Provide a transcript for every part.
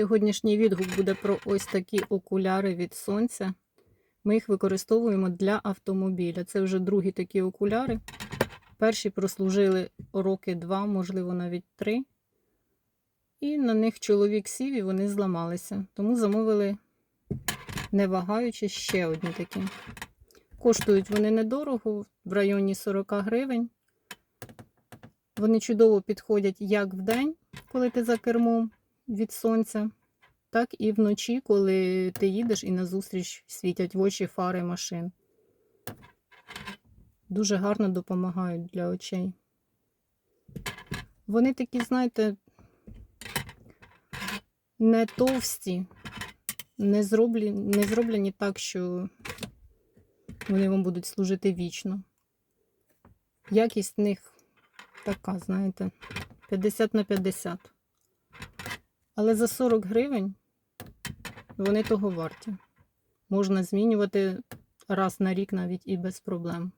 Сьогоднішній відгук буде про ось такі окуляри від сонця. Ми їх використовуємо для автомобіля. Це вже другі такі окуляри. Перші прослужили роки два, можливо, навіть три. І на них чоловік сів і вони зламалися. Тому замовили, не вагаючи, ще одні такі. Коштують вони недорого, в районі 40 гривень. Вони чудово підходять як вдень, коли ти за кермом від сонця, так і вночі, коли ти їдеш і назустріч світять в очі фари машин. Дуже гарно допомагають для очей. Вони такі, знаєте, не товсті, не зроблені, не зроблені так, що вони вам будуть служити вічно. Якість в них така, знаєте, 50 на 50. Але за 40 гривень вони того варті. Можна змінювати раз на рік навіть і без проблем,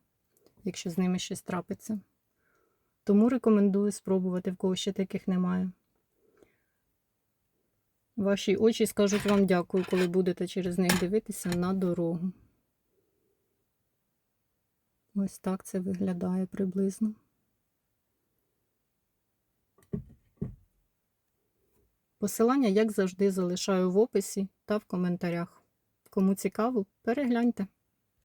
якщо з ними щось трапиться. Тому рекомендую спробувати, в кого ще таких немає. Ваші очі скажуть вам дякую, коли будете через них дивитися на дорогу. Ось так це виглядає приблизно. Посилання, як завжди, залишаю в описі та в коментарях. Кому цікаво, перегляньте.